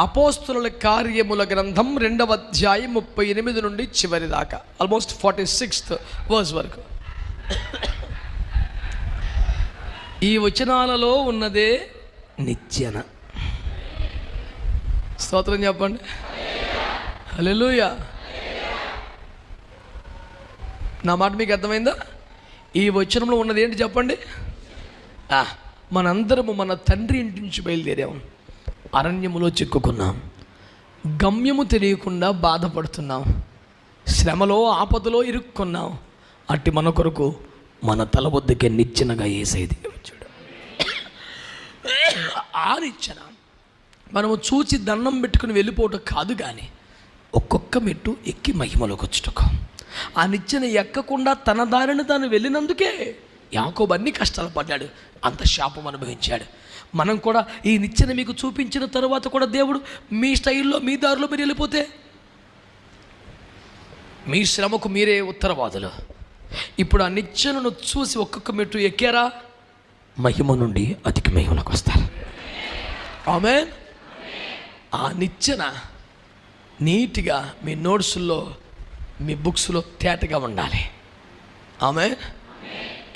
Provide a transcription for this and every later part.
అపోస్తుల కార్యముల గ్రంథం రెండవ అధ్యాయం ముప్పై ఎనిమిది నుండి చివరి దాకా. ఆల్మోస్ట్ ఫార్టీ సిక్స్త్ వర్స్ వరకు. ఈ వచనాలలో ఉన్నదే నిత్యన. స్తోత్రం చెప్పండి. హల్లెలూయా నా మాట మీకు అర్థమైందా? ఈ వచనంలో ఉన్నది ఏంటి చెప్పండి? మనందరము మన తండ్రి ఇంటి నుంచి బయలుదేరాము. అరణ్యములో చిక్కుకున్నాం. గమ్యము తెలియకుండా బాధపడుతున్నాం. శ్రమలో ఆపదలో ఇరుక్కున్నాం. అట్టి మన కొరకు మన తల వద్దకే నిచ్చెనగా ఏసేది చూడు ఆ నిచ్చెన మనము చూచి దండం పెట్టుకుని వెళ్ళిపోవటం కాదు కానీ ఒక్కొక్క మెట్టు ఎక్కి మహిమలోకి వచ్చుటకు. ఆ నిచ్చెన ఎక్కకుండా తన దారిని తాను వెళ్ళినందుకే యాకోబు అన్ని కష్టాలు పడ్డాడు. అంత శాపం అనుభవించాడు. మనం కూడా ఈ నిచ్చెన మీకు చూపించిన తరువాత కూడా దేవుడు మీ స్టైల్లో మీ దారిలో మీరు వెళ్ళిపోతే? మీ శ్రమకు మీరే ఉత్తరవాదులు. ఇప్పుడు ఆ నిచ్చెనను చూసి ఒక్కొక్క మెట్టు ఎక్కారా? మహిమ నుండి అధిక మహిమలకు వస్తారు. ఆమె ఆ నిచ్చెన నీట్గా మీ నోట్స్లో మీ బుక్స్లో తేటగా ఉండాలి. ఆమె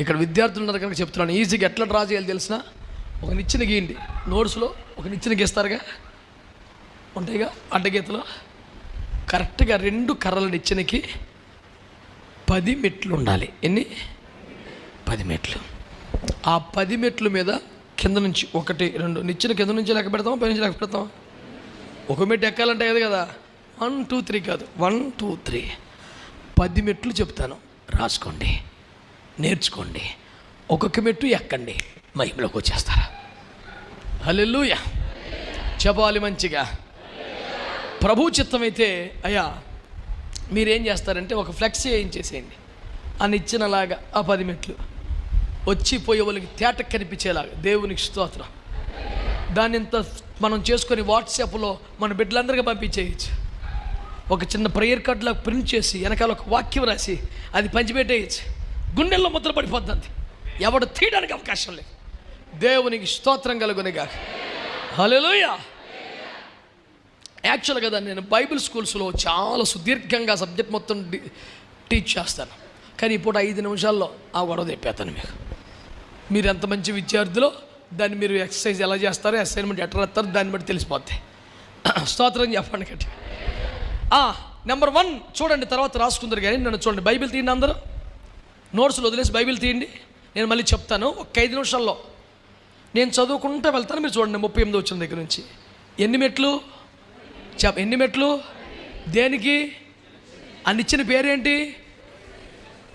ఇక్కడ విద్యార్థులు ఉన్నారు కనుక చెప్తున్నాను. ఈజీగా ఎట్లా డ్రా చేయాలి తెలిసిన? ఒక నిచ్చెన గీయండి. నోట్స్లో ఒక నిచ్చెన గీస్తారుగా? ఉంటాయిగా? అడ్డగీతలో? కరెక్ట్గా రెండు కర్రల నిచ్చెనకి పది మెట్లు ఉండాలి. ఎన్ని? పది మెట్లు. ఆ పది మెట్లు మీద కింద నుంచి ఒకటి రెండు. నిచ్చెన కింద నుంచి లెక్క పెడతాం పై నుంచి లెక్క పెడతాం ఒక మెట్టు ఎక్కాలంటే కదా కదా? వన్ టూ త్రీ కాదు. One two three. పది మెట్లు చెప్తాను. రాసుకోండి. నేర్చుకోండి. ఒక్కొక్క మెట్టు ఎక్కండి. మహిమలోకి వచ్చేస్తారా? హలెల్లుయ. చెప్పాలి మంచిగా. ప్రభు చిత్తమైతే అయ్యా మీరేం చేస్తారంటే ఒక ఫ్లెక్స్ చేయించేసేయండి అని ఇచ్చినలాగా ఆ పది మెట్లు. వచ్చి పోయే వాళ్ళకి తేట కనిపించేలాగా. దేవునికి స్తోత్రం. దాన్ని ఇంత మనం చేసుకొని వాట్సాప్లో మన బిడ్డలందరికీ పంపించేయచ్చు. ఒక చిన్న ప్రేయర్ కార్డులో ప్రింట్ చేసి వెనకాల ఒక వాక్యం రాసి అది పంచిపెట్టేయచ్చు. గుండెల్లో ముద్ర పడిపోద్ది ఎవడు తీయడానికి అవకాశం లేదు. దేవునికి స్తోత్రం కలుగునిగా హలోయ యాక్చువల్గా దాన్ని నేను బైబిల్ స్కూల్స్లో చాలా సుదీర్ఘంగా సబ్జెక్ట్ మొత్తం టీచ్ చేస్తాను. కానీ ఇప్పుడు ఐదు నిమిషాల్లో ఆ గొడవ తెప్పేస్తాను మీకు. మీరు ఎంత మంచి విద్యార్థులో దాన్ని మీరు ఎక్సర్సైజ్ ఎలా చేస్తారో అసైన్మెంట్ ఎట్లా రాస్తారో దాన్ని బట్టి తెలిసిపోద్ది. స్తోత్రం చెప్పండి గట్టి నెంబర్ వన్ చూడండి తర్వాత రాసుకుందరు కానీ నన్ను చూడండి. బైబిల్ తీయండి అందరూ. నోట్స్లో వదిలేసి బైబిల్ తీయండి. నేను మళ్ళీ చెప్తాను ఒక ఐదు నిమిషాల్లో. నేను చదువుకుంటూ వెళ్తాను మీరు చూడండి ముప్పై ఎనిమిది వచ్చిన దగ్గర నుంచి. ఎన్ని మెట్లు? చెప్ ఎన్ని మెట్లు? దేనికి? అని ఇచ్చిన పేరేంటి?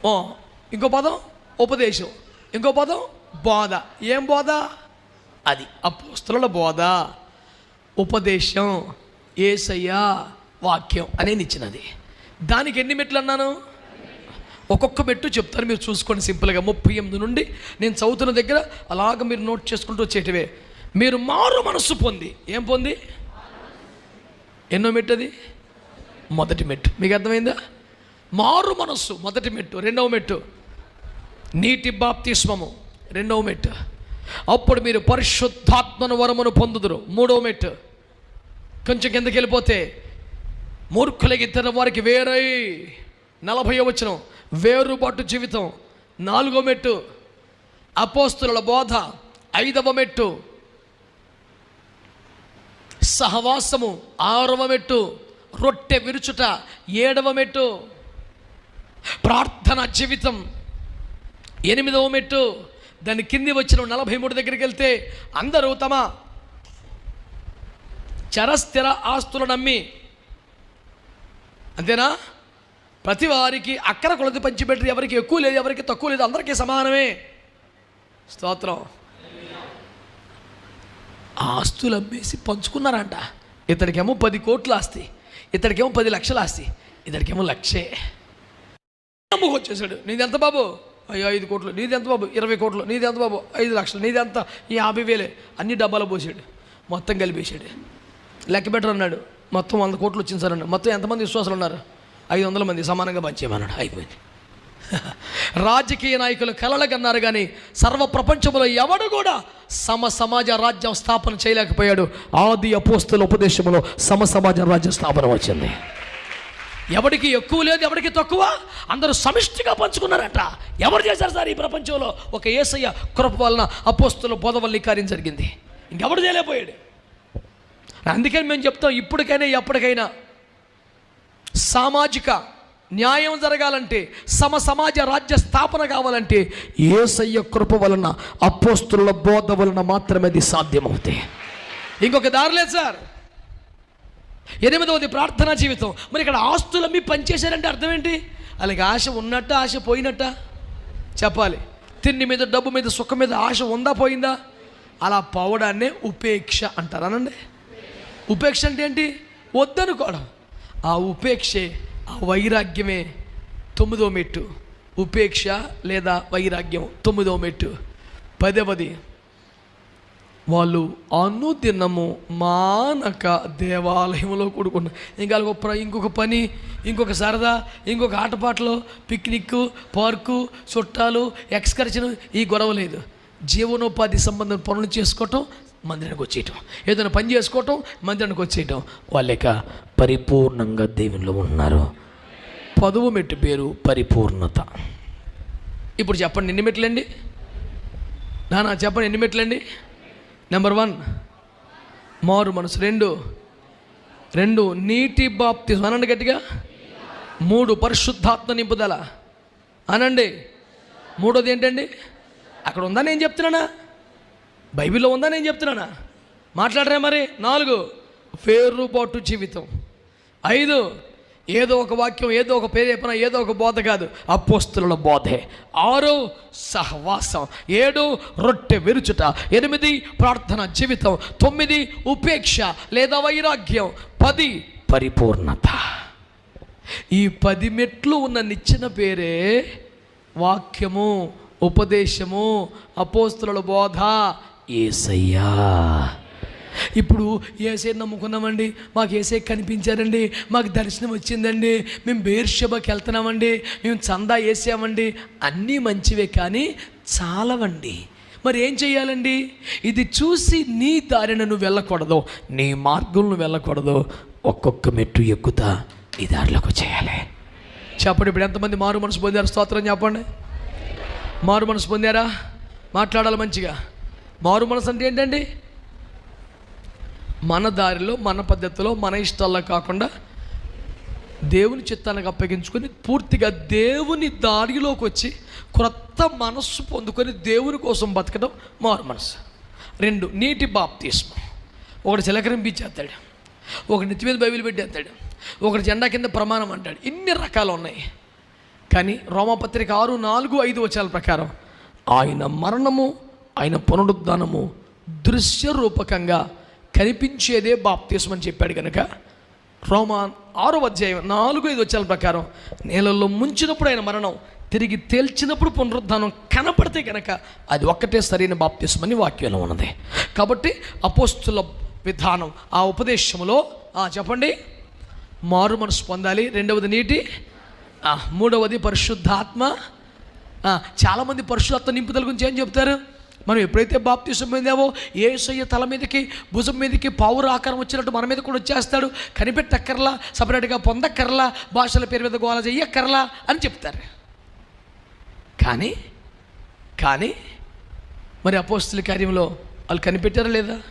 ఓ ఇంకో పదం? ఉపదేశం. ఇంకో పదం? బోధ. ఏం బోధ? అది. అపోస్తుల బోధ. ఉపదేశం. ఏసయ్య వాక్యం. అనేది ఇచ్చినది. దానికి ఎన్ని మెట్లు అన్నాను? ఒక్కొక్క మెట్టు చెప్తాను మీరు చూసుకోండి సింపుల్గా. ముప్పై ఎనిమిది నుండి నేను చదువుతున్న దగ్గర అలాగ మీరు నోట్ చేసుకుంటూ వచ్చేటివే. మీరు మారు మనస్సు పొంది. ఏం పొంది? ఎన్నో మెట్టు అది మొదటి మెట్టు. మీకు అర్థమైందా? మారు మనస్సు మొదటి మెట్టు. రెండవ మెట్టు. నీటి బాప్తిస్మము. రెండవ మెట్టు. అప్పుడు మీరు పరిశుద్ధాత్మను వరమును పొందుదురు. మూడవ మెట్టు. కొంచెం కిందకి వెళ్ళిపోతే మూర్ఖులకి ఇద్దరు వారికి వేరై నలభై వచ్చిన వేరుబాటు జీవితం. నాలుగో మెట్టు. అపోస్తుల బోధ. ఐదవ మెట్టు. సహవాసము. ఆరవ మెట్టు. రొట్టె విరుచుట. ఏడవ మెట్టు. ప్రార్థన జీవితం. ఎనిమిదవ మెట్టు. దాని కింది వచ్చిన నలభై మూడు దగ్గరికి వెళ్తే అందరూ తమ చరస్థిర ఆస్తులు నమ్మి. అంతేనా? ప్రతి వారికి అక్కర కొలది పంచిపెట్టి ఎవరికి ఎక్కువ లేదు ఎవరికి తక్కువ లేదు అందరికీ సమానమే. స్తోత్రం. ఆస్తులు అమ్మేసి పంచుకున్నారంట. ఇతడికేమో పది కోట్ల ఆస్తి ఇతడికేమో పది లక్షల ఆస్తి ఇతడికేమో లక్షే. అమ్ముకొచ్చేసాడు నీది ఎంత బాబు? అయ్యో ఐదు కోట్లు. నీది ఎంత బాబు? ఇరవై కోట్లు. నీది ఎంత బాబు? ఐదు లక్షలు. నీది ఎంత ఈ యాభై వేలే. అన్ని డబ్బాలో పోసాడు. మొత్తం కలిపేశాడు. లెక్క బెటర్ అన్నాడు మొత్తం వంద కోట్లు వచ్చింది సార్ అన్నాడు. మొత్తం ఎంతమంది విశ్వాసాలు ఉన్నారు? ఐదు వందల మంది సమానంగా పంచేమన్నాడు అయిపోయింది. రాజకీయ నాయకులు కలలగన్నారు కానీ సర్వ ప్రపంచంలో ఎవడు కూడా సమ సమాజ రాజ్యం స్థాపన చేయలేకపోయాడు. ఆది అపోస్తుల ఉపదేశంలో సమ సమాజ రాజ్య స్థాపన వచ్చింది. ఎవరికి ఎక్కువ లేదు ఎవరికి తక్కువ? అందరూ సమిష్టిగా పంచుకున్నారట. ఎవరు చేశారు సార్ ఈ ప్రపంచంలో? ఒక ఏసయ్య కృప వలన అపోస్తుల బోధ వల్ల కార్యం జరిగింది. ఇంకెవడు చేయలేకపోయాడు? అందుకని మేము చెప్తాం ఇప్పటికైనా ఎప్పటికైనా సామాజిక న్యాయం జరగాలంటే సమ సమాజ రాజ్య స్థాపన కావాలంటే ఏసయ్య కృప వలన అపోస్తుల బోధ వలన మాత్రమే అది సాధ్యమవుతాయి. ఇంకొక దారి లేదు సార్. ఎనిమిదవది ప్రార్థనా జీవితం. మరి ఇక్కడ ఆస్తులు అమ్మి పనిచేశారంటే అర్థం ఏంటి? అలాగే ఆశ ఉన్నట్ట ఆశ పోయినట్ట? చెప్పాలి. తిండి మీద డబ్బు మీద సుఖం మీద ఆశ ఉందా పోయిందా? అలా పోవడాన్నే ఉపేక్ష అంటారు. అనండి. ఉపేక్ష అంటే ఏంటి? వద్దనుకోవడం. ఆ ఉపేక్షే ఆ వైరాగ్యమే తొమ్మిదో మెట్టు. ఉపేక్ష లేదా వైరాగ్యం తొమ్మిదో మెట్టు. పదవది వాళ్ళు అనుదినము మానక దేవాలయంలో కూడుకున్న. ఇంకా ఒక ఇంకొక పని ఇంకొక సరదా ఇంకొక ఆటపాటలు పిక్నిక్ పార్కు చుట్టాలు ఎక్స్కర్షన్ ఈ గొడవ లేదు. జీవనోపాధి సంబంధం పనులు చేసుకోవటం మందిరానికి వచ్చేయటం. ఏదైనా పని చేసుకోవటం మందిరానికి వచ్చేయటం. వాళ్ళక పరిపూర్ణంగా దేవునిలో ఉన్నారు పదవు మెట్టు పేరు పరిపూర్ణత. ఇప్పుడు చెప్పండి ఎన్ని మెట్లండి? నానా చెప్పండి ఎన్ని మెట్లండి? నెంబర్ వన్ మారు మనసు. రెండు రెండు నీటి బాప్తి అనండి గట్టిగా. మూడు పరిశుద్ధాత్మ నింపుదల. అనండి. మూడోది ఏంటండి? అక్కడ ఉందా? నేను చెప్తున్నానా? బైబిల్లో ఉందా నేను చెప్తున్నానా? మాట్లాడరే మరి. నాలుగు పేరుబాటు జీవితం. ఐదు ఏదో ఒక వాక్యం ఏదో ఒక పేరు ఏదో ఒక బోధ కాదు. అపోస్తుల బోధే. ఆరు సహవాసం. ఏడు రొట్టె విరుచుట. ఎనిమిది ప్రార్థన జీవితం. తొమ్మిది ఉపేక్ష లేదా వైరాగ్యం. పది పరిపూర్ణత. ఈ పది మెట్లు ఉన్న నిచ్చిన పేరే వాక్యము ఉపదేశము అపోస్తుల బోధ. ఏసయ్యా. ఇప్పుడు ఏసే నమ్ముకున్నామండి మాకు ఏసే కనిపించారండి మాకు దర్శనం వచ్చిందండి మేము బేర్షబకి వెళ్తున్నామండి మేము చందా వేసామండి అన్నీ మంచివే కానీ చాలవండి. మరి ఏం చేయాలండి? ఇది చూసి నీ దారిన నువ్వు వెళ్ళకూడదు నీ మార్గం నువ్వు వెళ్ళకూడదు ఒక్కొక్క మెట్టు ఎక్కుతా నీ దారిలోకి చేయాలి చెప్పండి ఇప్పుడు ఎంతమంది మారు మనసు పొందారు స్తోత్రం చెప్పండి? మారు మనసు పొందారా? మాట్లాడాలి మంచిగా. మారు మనసు అంటే ఏంటండి? మన దారిలో మన పద్ధతిలో మన ఇష్టాల్లో కాకుండా దేవుని చిత్తానికి అప్పగించుకొని పూర్తిగా దేవుని దారిలోకి వచ్చి క్రొత్త మనస్సు పొందుకొని దేవుని కోసం బతకడం మారు మనసు. రెండు నీటి బాప్తిస్మం. ఒకటి చిలకరింపించేస్తాడు. ఒకటి నెత్తి మీద బైబిల్ పెట్టేస్తాడు. ఒకటి జెండా కింద ప్రమాణం అంటాడు. ఇన్ని రకాలు ఉన్నాయి కానీ రోమపత్రిక ఆరు నాలుగు ఐదు వచ్చాల ప్రకారం ఆయన మరణము ఆయన పునరుద్ధానము దృశ్య రూపకంగా కనిపించేదే బాప్తీసం అని చెప్పాడు కనుక రోమాన్ ఆరో అధ్యాయం నాలుగు ఐదు వచ్చాల ప్రకారం నేలల్లో ముంచినప్పుడు ఆయన మరణం తిరిగి తేల్చినప్పుడు పునరుద్ధానం కనపడితే కనుక అది ఒక్కటే సరైన బాప్తీసం అని వాక్యంలో ఉన్నది. కాబట్టి అపోస్తుల విధానం ఆ ఉపదేశంలో చెప్పండి? మారు మనసు పొందాలి. రెండవది నీటి మూడవది పరిశుద్ధాత్మ. చాలామంది పరిశుద్ధాత్మ నింపుదల గురించి ఏం చెప్తారు? మనం ఎప్పుడైతే బాప్తీసం పొందామో ఏసయ్య తల మీదకి భుజం మీదకి పావురు ఆకారం వచ్చినట్టు మన మీద కూడా వచ్చేస్తాడు. కనిపెట్టక్కర్లా సపరేట్గా పొందక్కర్లా భాషల పేరు మీద గోల చెయ్యక్కర్లా అని చెప్తారు. కానీ కానీ మరి అపోస్తుల కార్యంలో వాళ్ళు కనిపెట్టారా లేదా?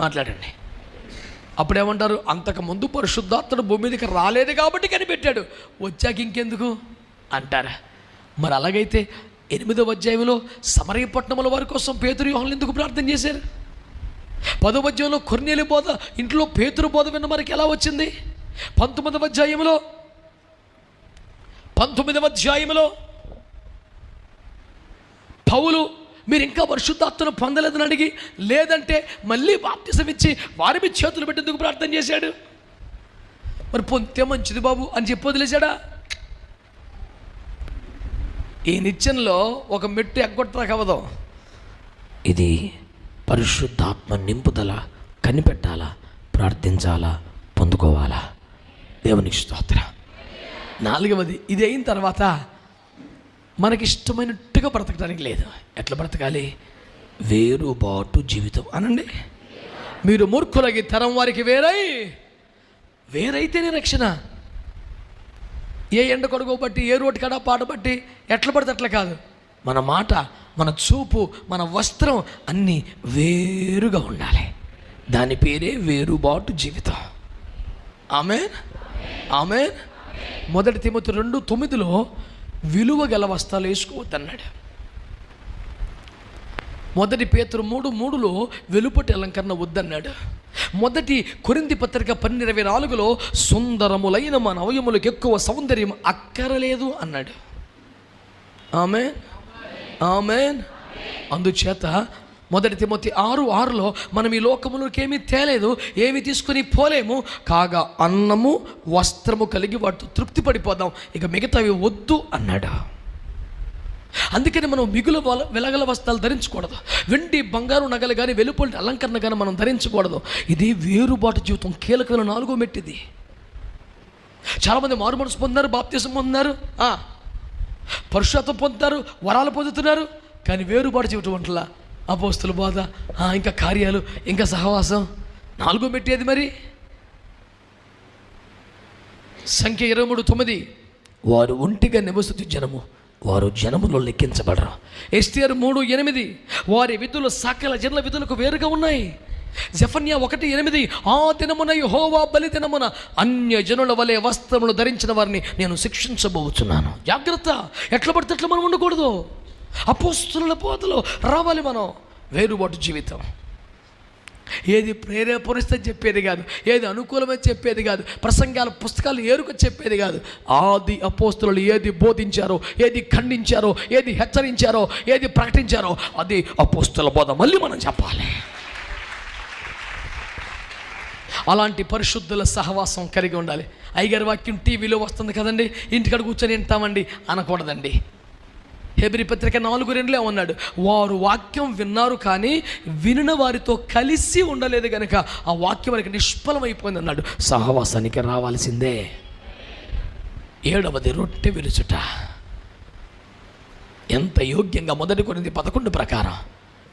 మాట్లాడండి. అప్పుడేమంటారు? అంతకుముందు పరిశుద్ధాత్ముడు భూమి మీదకి రాలేదు కాబట్టి కనిపెట్టాడు. వచ్చాక ఇంకెందుకు? అంటారా? మరి అలాగైతే ఎనిమిదవ అధ్యాయంలో సమరయపట్నముల వారి కోసం పేతురు యోహన్లు ఎందుకు ప్రార్థన చేశారు? పదవ అధ్యాయంలో కొర్నేలి బోధ ఇంట్లో పేతురు బోధ విన్న మనకి ఎలా వచ్చింది? పంతొమ్మిదవ అధ్యాయంలో పంతొమ్మిదవ అధ్యాయంలో పౌలు మీరు ఇంకా పరిశుద్ధాత్మను పొందలేదని అడిగి లేదంటే మళ్ళీ బాప్తిసం ఇచ్చి వారి మీద చేతులు పెట్టేందుకు ప్రార్థన చేశాడు? మరి పొందితే మంచిది బాబు అని చెప్పి వదిలేశాడా? ఈ నిత్యంలో ఒక మెట్టు ఎగ్గొట్టరా కవదు ఇది పరిశుద్ధాత్మ నింపుదల కనిపెట్టాలా ప్రార్థించాలా పొందుకోవాలా? దేవునికి స్తోత్ర. నాలుగవది ఇది అయిన తర్వాత మనకి ఇష్టమైనట్టుగా బ్రతకడానికి లేదు. ఎట్లా బ్రతకాలి? వేరుబాటు జీవితం అనండి. మీరు మూర్ఖులకి తరం వారికి వేరై వేరైతేనే రక్షణ. ఏ ఎండ కొడుకోబట్టి ఏ రోడ్డు కడ పాట బట్టి ఎట్ల పడితే అట్లా కాదు. మన మాట మన చూపు మన వస్త్రం అన్నీ వేరుగా ఉండాలి. దాని పేరే వేరుబాటు జీవితం. ఆమె ఆమె మొదటి తిమ్మతి రెండు తొమ్మిదిలో విలువ గల వస్త్రాలు వేసుకోవద్దన్నాడు. మొదటి పేతురు మూడు మూడులో వెలుపటి అలంకరణ వద్దన్నాడు. మొదటి కొరింది పత్రిక పన్నెండు ఇరవై నాలుగులో సుందరములైన మన అవయములకు ఎక్కువ సౌందర్యం అక్కరలేదు అన్నాడు. ఆమె ఆమె అందుచేత మొదటి తిమ్మతి ఆరు ఆరులో మనం ఈ లోకములోకి ఏమీ తేలేదు ఏమి తీసుకుని పోలేము. కాగా అన్నము వస్త్రము కలిగి వాటితో తృప్తి పడిపోదాం. ఇక మిగతావి వద్దు అన్నాడు. అందుకని మనం మిగులు వెలగల వస్త్రాలు ధరించకూడదు. వెండి బంగారు నగలు కానీ వెలుపలి అలంకరణ కానీ మనం ధరించకూడదు. ఇది వేరుబాటు జీవితం కీలకమైన నాలుగో మెట్టిది. చాలామంది మారు మనసు పొందారు బాప్తీసం పొందారు. పరుషత్వం పొందుతారు వరాలు పొందుతున్నారు కానీ వేరుబాటు జీవితం వంటలా అపోస్తుల బాధ ఆ, ఇంకా కార్యాలు ఇంకా సహవాసం. నాలుగో పెట్టేది మరి? సంఖ్య ఇరవై మూడు తొమ్మిది. వారు ఒంటిగా నివసించు జనము వారు జనములో లెక్కించబడరు. ఎస్టీఆర్ మూడు ఎనిమిది. వారి విధులు సకల జనుల విధులకు వేరుగా ఉన్నాయి. జఫన్యా ఒకటి ఎనిమిది ఆ దినమున హోవా బలి దినమున అన్య జనుల వలె వస్త్రములు ధరించిన వారిని నేను శిక్షించబోతున్నాను జాగ్రత్త. ఎట్లా పడితే ఎట్లా మనం ఉండకూడదు. అపోస్తుల పోతలో రావాలి మనం. వేరుబాటు జీవితం. ఏది ప్రేరేపణిస్తే చెప్పేది కాదు. ఏది అనుకూలమే చెప్పేది కాదు. ప్రసంగాల పుస్తకాలు ఏరుక చెప్పేది కాదు. ఆది అపోస్తులు ఏది బోధించారో ఏది ఖండించారో ఏది హెచ్చరించారో ఏది ప్రకటించారో అది అపోస్తుల బోధ. మళ్ళీ మనం చెప్పాలి. అలాంటి పరిశుద్ధుల సహవాసం కలిగి ఉండాలి. ఐగారి వాక్యం టీవీలో వస్తుంది కదండి. ఇంటికాడ కూర్చొని వింటామండి. అనకూడదండి. హెబ్రి పత్రిక నాలుగు రెండులే ఉన్నాడు వారు వాక్యం విన్నారు కానీ వినిన వారితో కలిసి ఉండలేదు కనుక ఆ వాక్యం వారికి నిష్ఫలమైపోయింది అన్నాడు. సహవాసానికి రావాల్సిందే. ఏడవది రొట్టె విరుచుట. ఎంత యోగ్యంగా మొదటి కొరింది పదకొండు ప్రకారం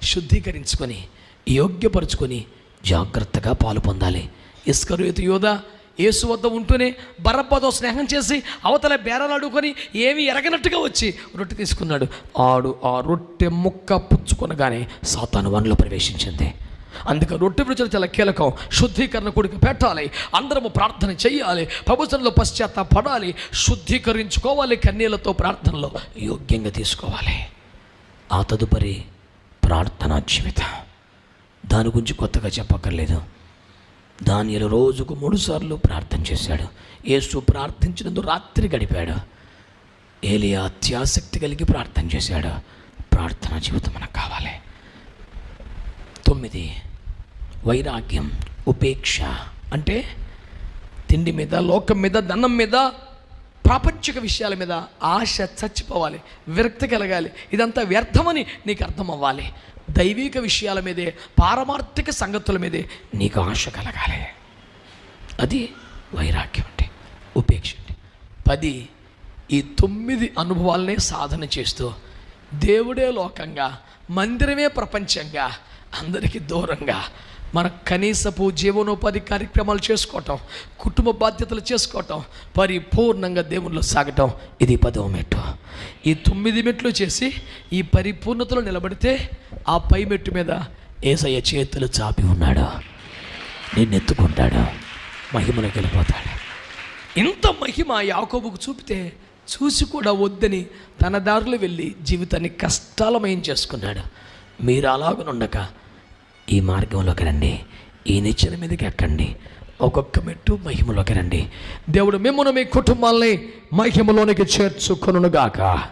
శుద్ధీకరించుకొని యోగ్యపరుచుకొని జాగ్రత్తగా పాలు పొందాలి. ఇస్కరుయతు యోధ యేసు వద్ద ఉంటూనే బరబ్బతో స్నేహం చేసి అవతల బేరాలు అడుగుకొని ఏమీ ఎరగనట్టుగా వచ్చి రొట్టె తీసుకున్నాడు. ఆడు ఆ రొట్టె ముక్క పుచ్చుకొనగానే సాతాను వనలో ప్రవేశించింది. అందుకే రొట్టె రుచులు చాలా కీలకం. శుద్ధీకరణ కొడుకు పెట్టాలి. అందరము ప్రార్థన చేయాలి ప్రభుత్వంలో పశ్చాత్తాపడాలి. శుద్ధీకరించుకోవాలి. కన్నీళ్ళతో ప్రార్థనలో యోగ్యంగా తీసుకోవాలి. ఆ తదుపరి ప్రార్థనా జీవితం. దాని గురించి కొత్తగా చెప్పక్కర్లేదు. దానియలు రోజుకు మూడుసార్లు ప్రార్థన చేశాడు. యేసు ప్రార్థించినందుకు రాత్రి గడిపాడు. ఏలియా అత్యాసక్తి కలిగి ప్రార్థన చేశాడు. ప్రార్థనా జీవితం మనకు కావాలి. తొమ్మిది వైరాగ్యం ఉపేక్ష అంటే తిండి మీద లోకం మీద ధనం మీద ప్రాపంచిక విషయాల మీద ఆశ చచ్చిపోవాలి విరక్తి కలగాలి. ఇదంతా వ్యర్థమని నీకు అర్థం అవ్వాలి దైవిక విషయాల మీదే పారమార్థిక సంగతుల మీదే నీకు ఆశ కలగాలి. అది వైరాగ్యం అంటే ఉపేక్ష అంటే పది ఈ తొమ్మిది అనుభవాలనే సాధన చేస్తూ దేవుడే లోకంగా మందిరమే ప్రపంచంగా అందరికీ దూరంగా మన కనీసపు జీవనోపాధి కార్యక్రమాలు చేసుకోవటం కుటుంబ బాధ్యతలు చేసుకోవటం పరిపూర్ణంగా దేవుళ్ళు సాగటం ఇది పదవ మెట్టు. ఈ తొమ్మిది మెట్లు చేసి ఈ పరిపూర్ణతలో నిలబడితే ఆ పై మెట్టు మీద ఏసయ్య చేతులు చాపి ఉన్నాడు. నేను ఎత్తుకుంటాడు. మహిమలోకి వెళ్ళిపోతాడు. ఇంత మహిమ యాకోబుకు చూపితే చూసి కూడా వద్దని తన దారులు వెళ్ళి జీవితాన్ని కష్టాలమయం చేసుకున్నాడు. మీరు అలాగనుండక ఈ మార్గంలోకి రండి. ఈ నిచ్చెన మీదకి ఎక్కండి. ఒక్కొక్క మెట్టు మహిమలోకి రండి. దేవుడు మిమ్మల్ని మీ కుటుంబాల్ని మహిమలోనికి చేర్చుకొనుగాక